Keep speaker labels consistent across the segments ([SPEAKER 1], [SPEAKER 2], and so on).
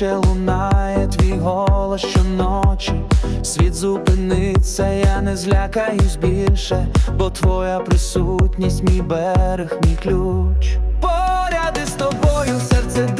[SPEAKER 1] ще лунає твій голос щоночі Світ зупиниться, я не злякаюсь більше, бо твоя присутність, мій берег, мій ключ. Поряди з тобою серце.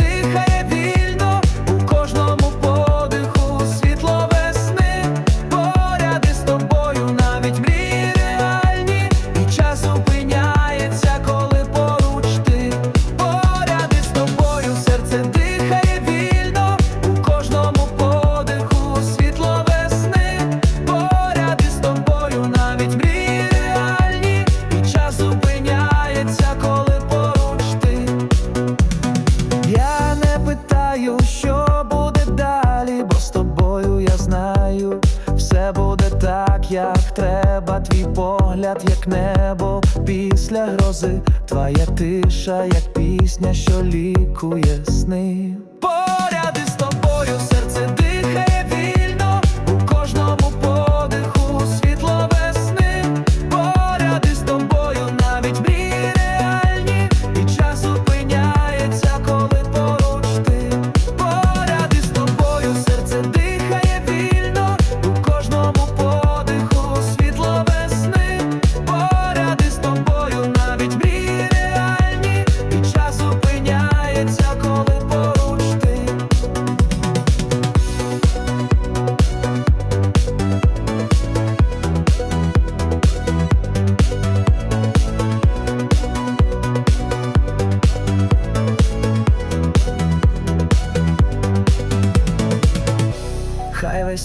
[SPEAKER 1] Все буде так, як треба. Твій погляд, як небо після грози, твоя тиша, як пісня, що лікує сни.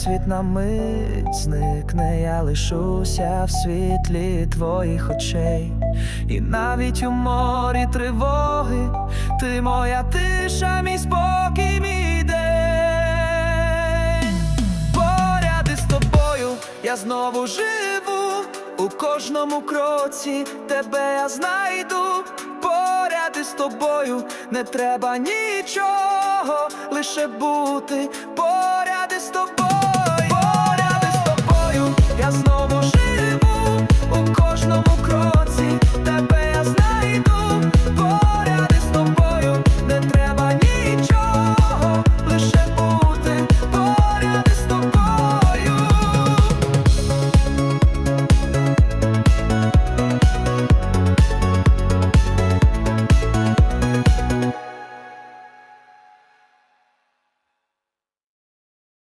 [SPEAKER 1] Світ на мить зникне, я лишуся в світлі твоїх очей, і навіть у морі тривоги, ти моя тиша, мій спокій, мій день. Поряд із тобою я знову живу, у кожному кроці тебе я знайду. Поряд із тобою не треба нічого, лише бути поряд